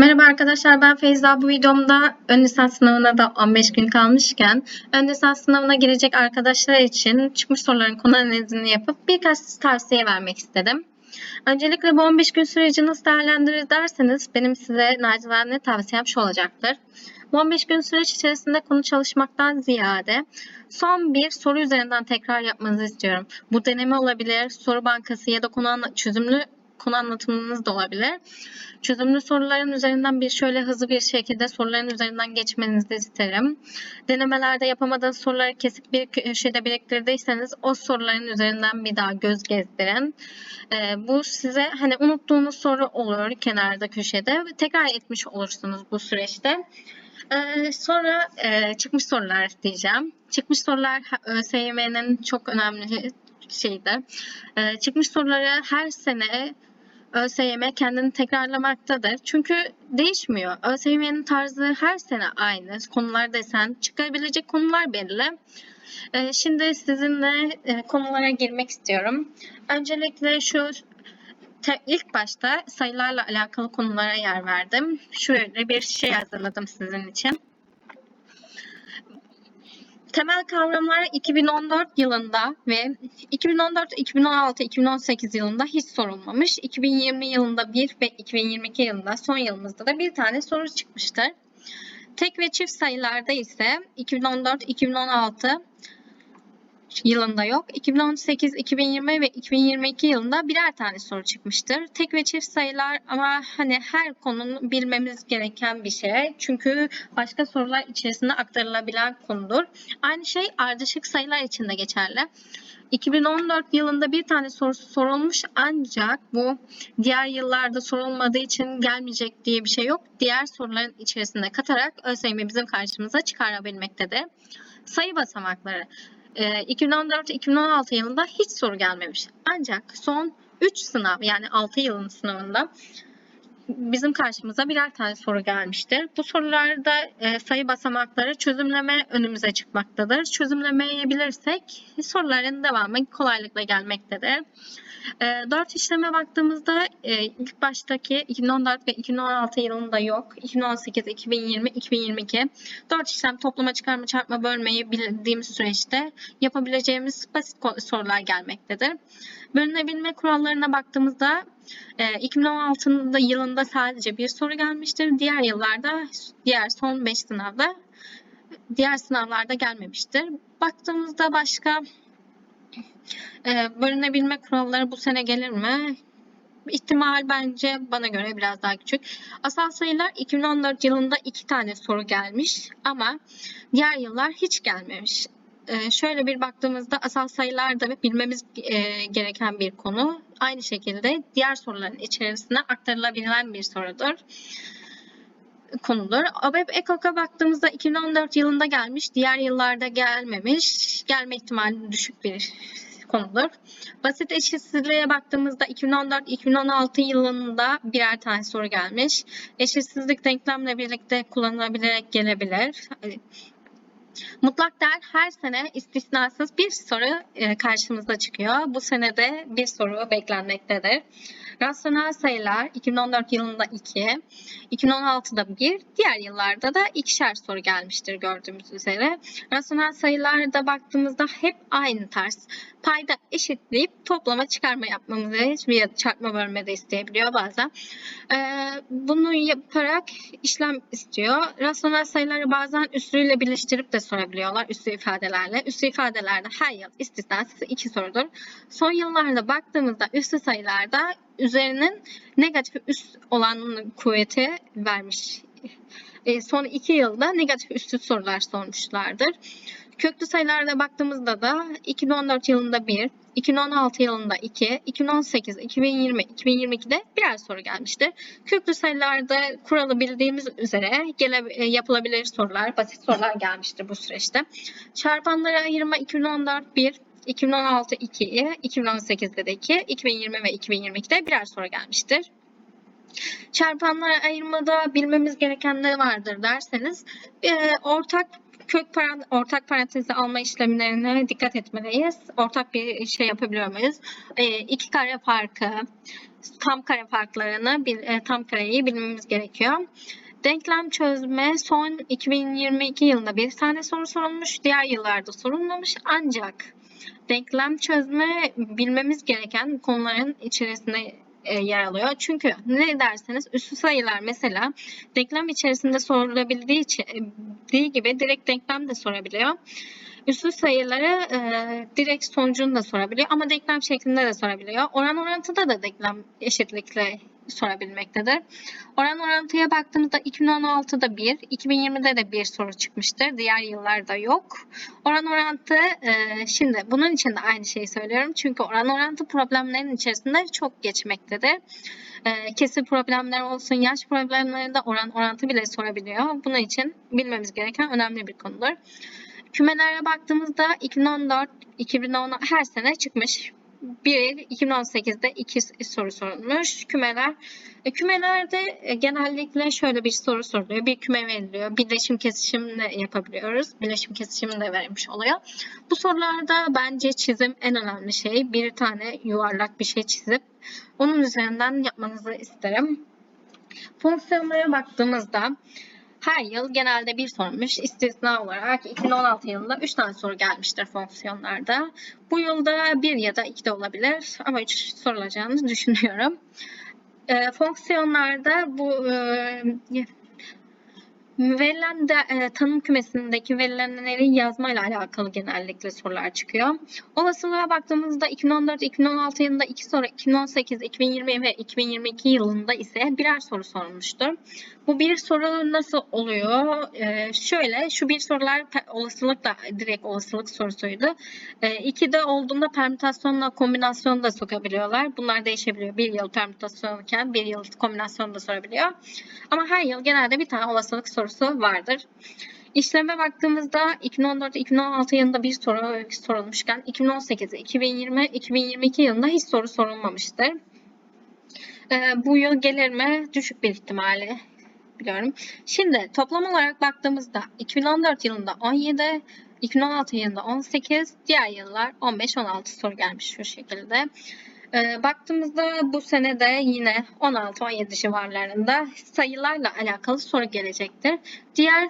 Merhaba arkadaşlar ben Feyza. Bu videomda ön lisans sınavına da 15 gün kalmışken ön lisans sınavına girecek arkadaşlar için çıkmış soruların konu analizini yapıp birkaç tavsiye vermek istedim. Öncelikle bu 15 gün süreci nasıl değerlendirir derseniz benim size nacizane tavsiyem şu olacaktır. Bu 15 gün süreç içerisinde konu çalışmaktan ziyade son bir soru üzerinden tekrar yapmanızı istiyorum. Bu deneme olabilir, soru bankası ya da konu çözümlü konu anlatımınız da olabilir. Çözümlü soruların üzerinden bir şöyle hızlı bir şekilde soruların üzerinden geçmenizi isterim. Denemelerde yapamadığınız soruları kesip bir köşede biriktirdiyseniz o soruların üzerinden bir daha göz gezdirin. Ee, bu size hani unuttuğunuz soru olur kenarda köşede ve tekrar etmiş olursunuz bu süreçte. Ee, sonra e, çıkmış sorular diyeceğim. Çıkmış sorular ÖSYM'nin çok önemli şeyidir. Ee, çıkmış soruları her sene ÖSYM kendini tekrarlamaktadır. Çünkü değişmiyor. ÖSYM'nin tarzı her sene aynı. Konular desen çıkabilecek konular belli. Ee, şimdi sizinle e, konulara girmek istiyorum. Öncelikle şu ilk başta sayılarla alakalı konulara yer verdim. Şöyle bir şey hazırladım sizin için. Temel kavramlar 2014 yılında ve 2014, 2016, 2018 yılında hiç sorulmamış. 2020 yılında bir ve 2022 yılında son yılımızda da bir tane soru çıkmıştır. Tek ve çift sayılarda ise 2014, 2016 yılında yok. 2018, 2020 ve 2022 yılında birer tane soru çıkmıştır. Tek ve çift sayılar ama hani her konunun bilmemiz gereken bir şey. Çünkü başka sorular içerisinde aktarılabilen konudur. Aynı şey ardışık sayılar için de geçerli. 2014 yılında bir tane sorusu sorulmuş ancak bu diğer yıllarda sorulmadığı için gelmeyecek diye bir şey yok. Diğer soruların içerisinde katarak ÖSYM bizim karşımıza çıkarabilmektedir. Sayı basamakları. 2014-2016 yılında hiç soru gelmemiş. Ancak son 3 sınav yani 6 yılın sınavında bizim karşımıza birer tane soru gelmiştir. Bu sorularda e, sayı basamakları çözümleme önümüze çıkmaktadır. Çözümlemeyi bilirsek soruların devamı kolaylıkla gelmektedir. E, 4 işleme baktığımızda e, ilk baştaki 2014 ve 2016 yılında yok. 2018, 2020, 2022 4 işlem toplama, çıkarma, çarpma, bölmeyi bildiğimiz süreçte yapabileceğimiz basit sorular gelmektedir. Bölünebilme kurallarına baktığımızda 2016 yılında sadece bir soru gelmiştir. Diğer yıllarda, diğer son 5 sınavda, diğer sınavlarda gelmemiştir. Baktığımızda başka bölünebilme kuralları bu sene gelir mi? İhtimal bence bana göre biraz daha küçük. Asal sayılar 2014 yılında iki tane soru gelmiş ama diğer yıllar hiç gelmemiş. Ee, şöyle bir baktığımızda asal sayılar da bilmemiz e, gereken bir konu. Aynı şekilde diğer soruların içerisine aktarılabilen bir sorudur konudur. ABEP EKOK'a baktığımızda 2014 yılında gelmiş, diğer yıllarda gelmemiş. Gelme ihtimali düşük bir konudur. Basit eşitsizliğe baktığımızda 2014-2016 yılında birer tane soru gelmiş. Eşitsizlik denklemle birlikte kullanılabilerek gelebilir. Mutlak değer her sene istisnasız bir soru e, karşımıza çıkıyor. Bu sene de bir soru beklenmektedir. Rasyonel sayılar 2014 yılında 2, 2016'da 1, diğer yıllarda da ikişer soru gelmiştir gördüğümüz üzere. Rasyonel sayılarda baktığımızda hep aynı tarz. Payda eşitleyip toplama çıkarma yapmamızı ya çarpma bölme de isteyebiliyor bazen. Ee, bunu yaparak işlem istiyor. Rasyonel sayıları bazen üslüyle birleştirip de sorabiliyorlar üslü ifadelerle. Üslü ifadelerde her yıl istisnasız iki sorudur. Son yıllarda baktığımızda üslü sayılarda üzerinin negatif üst olan kuvveti vermiş. E, son iki yılda negatif üstü sorular sormuşlardır. Köklü sayılarda baktığımızda da 2014 yılında 1, 2016 yılında 2, 2018, 2020, 2022'de birer soru gelmiştir. Köklü sayılarda kuralı bildiğimiz üzere gele, e, yapılabilir sorular, basit sorular gelmiştir bu süreçte. Çarpanlara ayırma 2014 1, 2016 2, 2018'de de 2, 2020 ve 2022'de birer soru gelmiştir. Çarpanlara ayırmada bilmemiz gereken ne vardır derseniz e, ortak kök paran, ortak parantezi alma işlemlerine dikkat etmeliyiz. Ortak bir şey yapabiliyor muyuz? E, iki kare farkı, tam kare farklarını, e, tam kareyi bilmemiz gerekiyor. Denklem çözme son 2022 yılında bir tane soru sorulmuş, diğer yıllarda sorulmamış ancak denklem çözme bilmemiz gereken konuların içerisinde e, yer alıyor. Çünkü ne derseniz üslü sayılar mesela denklem içerisinde sorulabildiği için, e, gibi direkt denklem de sorabiliyor. Üslü sayıları e, direkt sonucunu da sorabiliyor ama denklem şeklinde de sorabiliyor. Oran orantıda da denklem eşitlikle sorabilmektedir. Oran orantıya baktığımızda 2016'da 1, 2020'de de bir soru çıkmıştır. Diğer yıllarda yok. Oran orantı e, şimdi bunun için de aynı şeyi söylüyorum. Çünkü oran orantı problemlerin içerisinde çok geçmektedir. E, kesir problemler olsun, yaş problemlerinde oran orantı bile sorabiliyor. Bunun için bilmemiz gereken önemli bir konudur. Kümelere baktığımızda 2014, 2010 her sene çıkmış. Bir 2018'de iki soru sorulmuş. Kümeler e, kümelerde e, genellikle şöyle bir soru soruluyor. Bir küme veriliyor. Birleşim kesişimle yapabiliyoruz. Birleşim kesişimi de verilmiş oluyor. Bu sorularda bence çizim en önemli şey. Bir tane yuvarlak bir şey çizip onun üzerinden yapmanızı isterim. Fonksiyonlara baktığımızda her yıl genelde bir sormuş. İstisna olarak 2016 yılında 3 tane soru gelmiştir fonksiyonlarda. Bu yılda bir ya da iki de olabilir ama 3 sorulacağını düşünüyorum. E, fonksiyonlarda bu e, verilen de, e, tanım kümesindeki verilenleri yazmayla alakalı genellikle sorular çıkıyor. Olasılığa baktığımızda 2014-2016 yılında 2 soru, 2018, 2020 ve 2022 yılında ise birer soru sorulmuştur. Bu bir soru nasıl oluyor? Ee, şöyle, şu bir sorular olasılıkla direkt olasılık sorusuydu. Ee, iki de olduğunda permütasyonla kombinasyon da sokabiliyorlar. Bunlar değişebiliyor. Bir yıl permütasyonken bir yıl kombinasyon da sorabiliyor. Ama her yıl genelde bir tane olasılık sorusu vardır. İşleme baktığımızda 2014-2016 yılında bir soru sorulmuşken 2018, 2020, 2022 yılında hiç soru sorulmamıştır. Ee, bu yıl gelir mi? Düşük bir ihtimalle biliyorum. Şimdi toplam olarak baktığımızda 2014 yılında 17, 2016 yılında 18, diğer yıllar 15-16 soru gelmiş şu şekilde. Ee, baktığımızda bu sene de yine 16-17 civarlarında sayılarla alakalı soru gelecektir. Diğer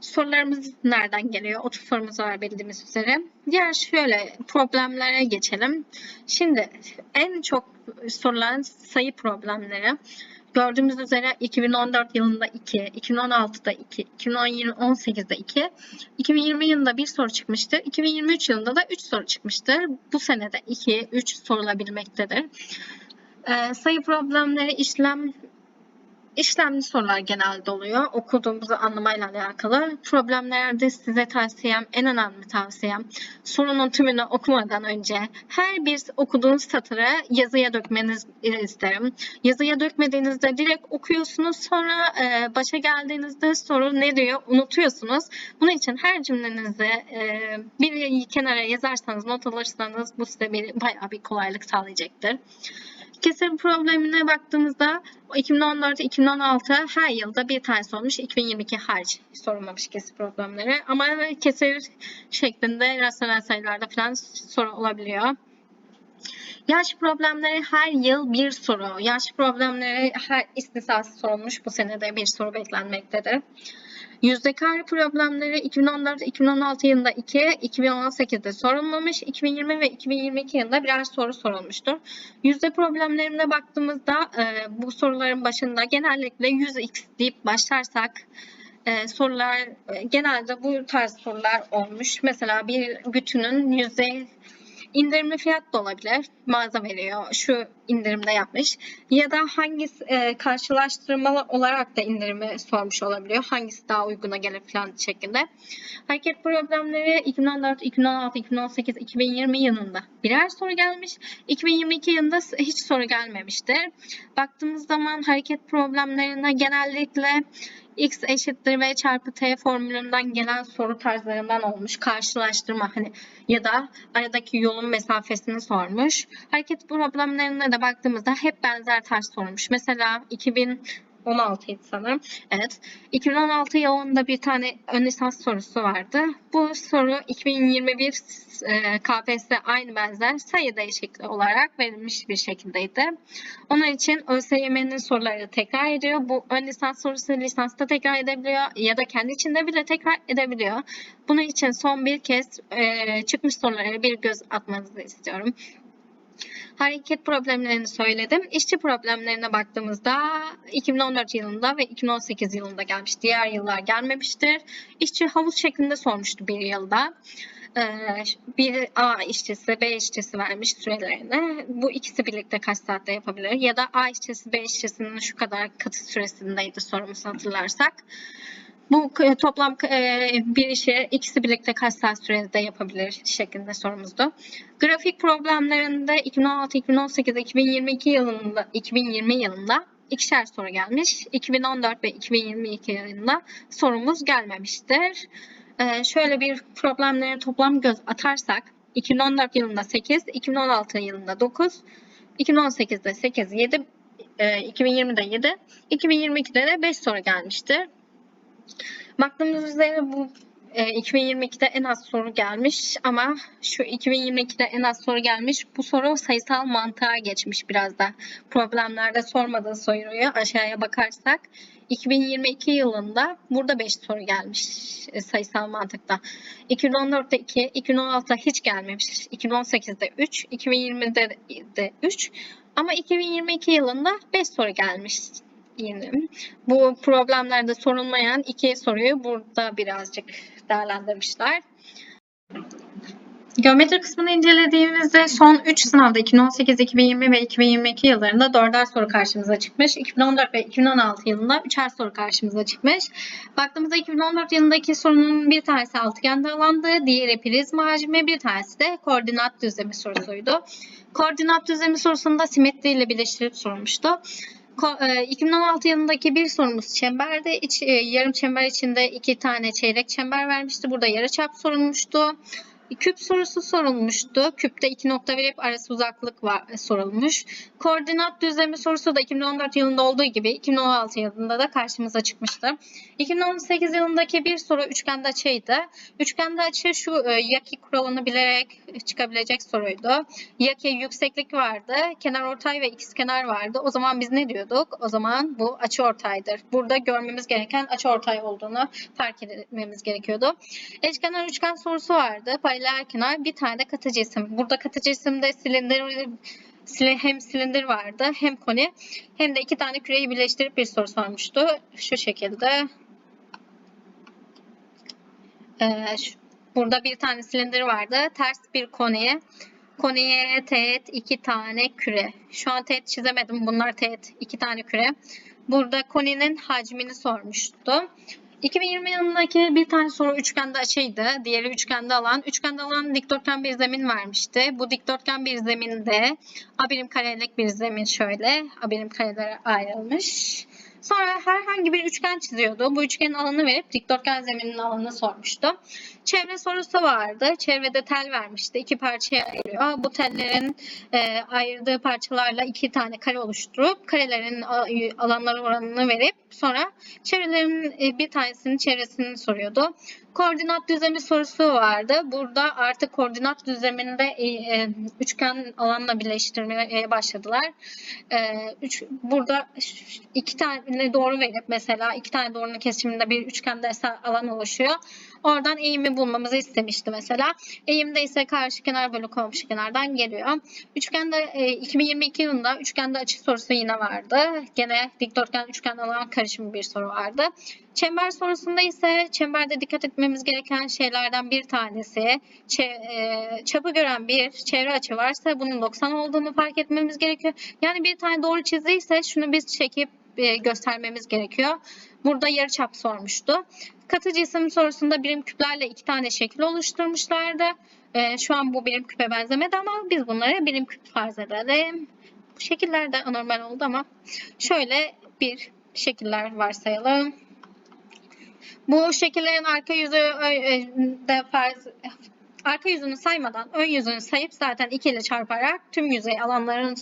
sorularımız nereden geliyor? 30 sorumuz var bildiğimiz üzere. Diğer şöyle problemlere geçelim. Şimdi en çok sorulan sayı problemleri. Gördüğümüz üzere 2014 yılında 2, 2016'da 2, 2018'de 2, 2020 yılında bir soru çıkmıştı. 2023 yılında da 3 soru çıkmıştır. Bu senede 2, 3 sorulabilmektedir. Ee, sayı problemleri işlem İşlemli sorular genelde oluyor. Okuduğumuzu anlamayla alakalı. Problemlerde size tavsiyem, en önemli tavsiyem sorunun tümünü okumadan önce her bir okuduğunuz satırı yazıya dökmeniz isterim. Yazıya dökmediğinizde direkt okuyorsunuz. Sonra e, başa geldiğinizde soru ne diyor unutuyorsunuz. Bunun için her cümlenizi e, bir kenara yazarsanız, not alırsanız bu size bir, bayağı bir kolaylık sağlayacaktır. Kesir problemine baktığımızda 2014-2016 her yılda bir tanesi olmuş. 2022 hariç sorulmamış kesir problemleri. Ama kesir şeklinde rasyonel sayılarda falan soru olabiliyor. Yaş problemleri her yıl bir soru. Yaş problemleri her istisnası sorulmuş. Bu sene de bir soru beklenmektedir. Yüzde kare problemleri 2014-2016 yılında 2, 2018'de sorulmamış, 2020 ve 2022 yılında birer soru sorulmuştur. Yüzde problemlerine baktığımızda e, bu soruların başında genellikle 100x deyip başlarsak e, sorular e, genelde bu tarz sorular olmuş. Mesela bir bütünün yüzde indirimli fiyat da olabilir. Mağaza veriyor. Şu indirimde yapmış. Ya da hangisi e, karşılaştırmalı olarak da indirimi sormuş olabiliyor. Hangisi daha uyguna gelir falan şeklinde. Hareket problemleri 2014, 2016, 2018, 2020 yılında birer soru gelmiş. 2022 yılında hiç soru gelmemiştir. Baktığımız zaman hareket problemlerine genellikle x eşittir v çarpı t formülünden gelen soru tarzlarından olmuş. Karşılaştırma hani ya da aradaki yolun mesafesini sormuş. Hareket problemlerine de baktığımızda hep benzer tarz sormuş. Mesela 2000 2016'ydı sanırım. Evet. 2016 yılında bir tane ön lisans sorusu vardı. Bu soru 2021 e, KPSS aynı benzer sayı değişikliği olarak verilmiş bir şekildeydi. Onun için ÖSYM'nin soruları tekrar ediyor. Bu ön lisans sorusu lisansta tekrar edebiliyor ya da kendi içinde bile tekrar edebiliyor. Bunun için son bir kez e, çıkmış sorulara bir göz atmanızı istiyorum. Hareket problemlerini söyledim. İşçi problemlerine baktığımızda 2014 yılında ve 2018 yılında gelmiş. Diğer yıllar gelmemiştir. İşçi havuz şeklinde sormuştu bir yılda. Ee, bir A işçisi, B işçisi vermiş sürelerini. Bu ikisi birlikte kaç saatte yapabilir? Ya da A işçisi, B işçisinin şu kadar katı süresindeydi sorumuzu hatırlarsak. Bu e, toplam e, bir işi ikisi birlikte kaç saat sürede yapabilir şeklinde sorumuzdu. Grafik problemlerinde 2016, 2018, 2022 yılında 2020 yılında ikişer soru gelmiş. 2014 ve 2022 yılında sorumuz gelmemiştir. Ee, şöyle bir problemlere toplam göz atarsak 2014 yılında 8, 2016 yılında 9, 2018'de 8, 7, e, 2020'de 7, 2022'de de 5 soru gelmiştir. Baktığımız üzere bu e, 2022'de en az soru gelmiş ama şu 2022'de en az soru gelmiş. Bu soru sayısal mantığa geçmiş biraz da. Problemlerde sormadığı soruyu aşağıya bakarsak 2022 yılında burada 5 soru gelmiş e, sayısal mantıkta. 2014'te 2, 2016'da hiç gelmemiş. 2018'de 3, 2020'de de 3 ama 2022 yılında 5 soru gelmiş yine. Bu problemlerde sorulmayan iki soruyu burada birazcık değerlendirmişler. Geometri kısmını incelediğimizde son 3 sınavda 2018, 2020 ve 2022 yıllarında 4'er soru karşımıza çıkmış. 2014 ve 2016 yılında 3'er soru karşımıza çıkmış. Baktığımızda 2014 yılındaki sorunun bir tanesi altıgende alandı, diğeri prizma hacmi, bir tanesi de koordinat düzlemi sorusuydu. Koordinat düzlemi sorusunda simetriyle birleştirip sorulmuştu. 2016 e, yılındaki bir sorumuz çemberde. İç, e, yarım çember içinde iki tane çeyrek çember vermişti. Burada yarıçap sorulmuştu. Küp sorusu sorulmuştu. Küpte iki nokta verip arası uzaklık var, sorulmuş. Koordinat düzlemi sorusu da 2014 yılında olduğu gibi 2016 yılında da karşımıza çıkmıştı. 2018 yılındaki bir soru üçgende açıydı. Üçgende açı şu e, yaki kuralını bilerek çıkabilecek soruydu. Yaki yükseklik vardı. Kenar ortay ve ikizkenar vardı. O zaman biz ne diyorduk? O zaman bu açı ortaydır. Burada görmemiz gereken açı ortay olduğunu fark etmemiz gerekiyordu. Eşkenar üçgen sorusu vardı. Paralel kenar bir tane de katı cisim. Burada katı cisimde silindir hem silindir vardı hem koni hem de iki tane küreyi birleştirip bir soru sormuştu. Şu şekilde. Ee, burada bir tane silindir vardı. Ters bir koniye. Koniye teğet iki tane küre. Şu an teğet çizemedim. Bunlar teğet iki tane küre. Burada koninin hacmini sormuştu. 2020 yılındaki bir tane soru üçgende açıydı. Diğeri üçgende alan. Üçgende alan dikdörtgen bir zemin vermişti. Bu dikdörtgen bir zeminde A karelik bir zemin şöyle. A karelere ayrılmış. Sonra herhangi bir üçgen çiziyordu. Bu üçgenin alanı verip dikdörtgen zeminin alanını sormuştu. Çevre sorusu vardı. Çevrede tel vermişti. İki parçaya ayırıyor. Bu tellerin e, ayırdığı parçalarla iki tane kare oluşturup karelerin alanları oranını verip sonra çevrelerin e, bir tanesinin çevresini soruyordu. Koordinat düzlemi sorusu vardı. Burada artık koordinat düzleminde e, e, üçgen alanla birleştirmeye başladılar. E, üç, burada iki tane doğru verip mesela iki tane doğrunun kesiminde bir üçgende alan oluşuyor. Oradan eğimi bulmamızı istemişti mesela. Eğimde ise karşı kenar bölü komşu kenardan geliyor. Üçgende e, 2022 yılında üçgende açı sorusu yine vardı. Gene dikdörtgen üçgen alan karışımı bir soru vardı. Çember sorusunda ise çemberde dikkat etmemiz gereken şeylerden bir tanesi e, çapı gören bir çevre açı varsa bunun 90 olduğunu fark etmemiz gerekiyor. Yani bir tane doğru çizdiyse şunu biz çekip e, göstermemiz gerekiyor. Burada yarıçap sormuştu. Katı cisim sorusunda birim küplerle iki tane şekil oluşturmuşlardı. E, şu an bu birim küpe benzemedi ama biz bunlara birim küp farz edelim. Bu şekiller de anormal oldu ama şöyle bir şekiller varsayalım. Bu şekillerin arka yüzü de farz arka yüzünü saymadan ön yüzünü sayıp zaten 2 ile çarparak tüm yüzey alanlarını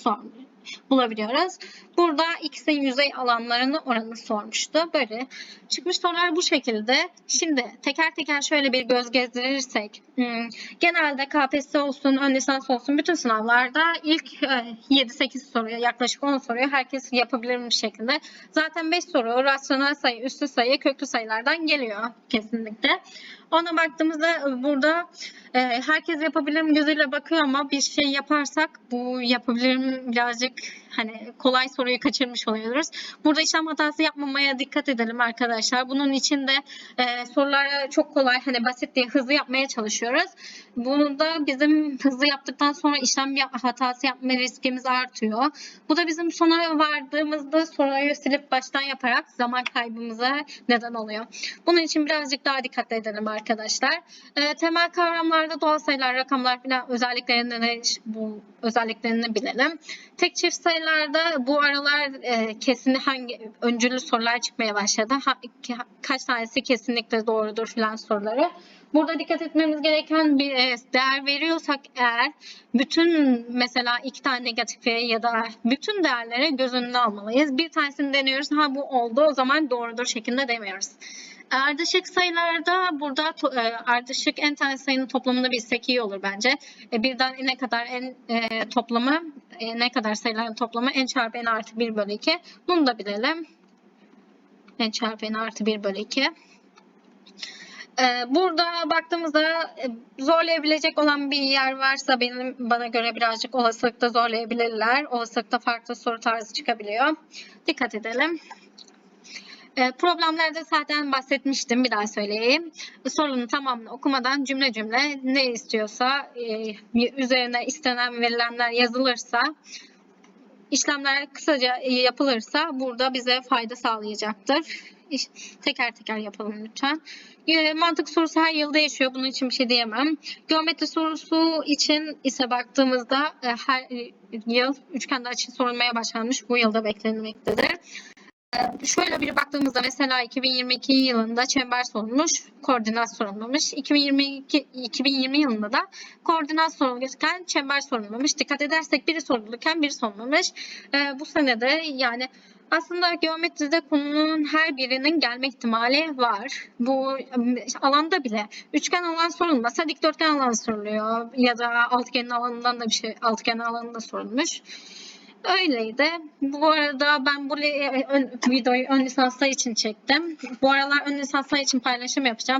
bulabiliyoruz. Burada X'in yüzey alanlarını oranı sormuştu. Böyle çıkmış sorular bu şekilde. Şimdi teker teker şöyle bir göz gezdirirsek hmm, genelde KPSS olsun, ön lisans olsun bütün sınavlarda ilk e, 7-8 soruya yaklaşık 10 soruyu herkes yapabilir bir şekilde. Zaten 5 soru rasyonel sayı, üstü sayı, köklü sayılardan geliyor kesinlikle. Ona baktığımızda burada e, herkes yapabilirim gözüyle bakıyor ama bir şey yaparsak bu yapabilirim birazcık hani kolay soruyu kaçırmış oluyoruz. Burada işlem hatası yapmamaya dikkat edelim arkadaşlar. Bunun için de e, soruları çok kolay hani basit diye hızlı yapmaya çalışıyoruz. Bunda bizim hızlı yaptıktan sonra işlem hatası yapma riskimiz artıyor. Bu da bizim sona vardığımızda soruyu silip baştan yaparak zaman kaybımıza neden oluyor. Bunun için birazcık daha dikkatli edelim arkadaşlar. E, temel kavramlarda doğal sayılar, rakamlar falan özelliklerini bu özelliklerini bilelim. Tek çift sayılarda bu aralar e, kesin hangi öncüllü sorular çıkmaya başladı. Ha, ka- kaç tanesi kesinlikle doğrudur filan soruları. Burada dikkat etmemiz gereken bir e, değer veriyorsak eğer bütün mesela iki tane negatife ya da bütün değerlere göz önüne almalıyız. Bir tanesini deniyoruz. Ha bu oldu o zaman doğrudur şeklinde demiyoruz. Ardışık sayılarda burada e, ardışık en tane sayının toplamını bilsek iyi olur bence. E, birden ne kadar en e, toplamı ne kadar sayıların toplamı n çarpı n artı 1 bölü 2. Bunu da bilelim. n çarpı n artı 1 bölü 2. Ee, Burada baktığımızda zorlayabilecek olan bir yer varsa benim bana göre birazcık olasılıkta zorlayabilirler. Olasılıkta farklı soru tarzı çıkabiliyor. Dikkat edelim. Ee, Problemlerde zaten bahsetmiştim. Bir daha söyleyeyim. Sorunun tamamını okumadan cümle cümle ne istiyorsa e, üzerine istenen verilenler yazılırsa işlemler kısaca yapılırsa burada bize fayda sağlayacaktır. Teker teker yapalım lütfen. E, Mantık sorusu her yıl değişiyor. Bunun için bir şey diyemem. Geometri sorusu için ise baktığımızda e, her yıl üçgende açı sorulmaya başlanmış. Bu yılda beklenmektedir. Şöyle bir baktığımızda mesela 2022 yılında çember sorulmuş, koordinat sorulmamış. 2022 2020 yılında da koordinat sorulurken çember sorulmamış. Dikkat edersek biri sorulurken biri sorulmamış. E, bu senede yani aslında geometride konunun her birinin gelme ihtimali var. Bu e, alanda bile üçgen alan sorulmasa dikdörtgen alan soruluyor ya da altıgenin alanından da bir şey altıgen alanında sorulmuş. Öyleydi. Bu arada ben bu ön- videoyu ön lisanslar için çektim. Bu aralar ön lisanslar için paylaşım yapacağım.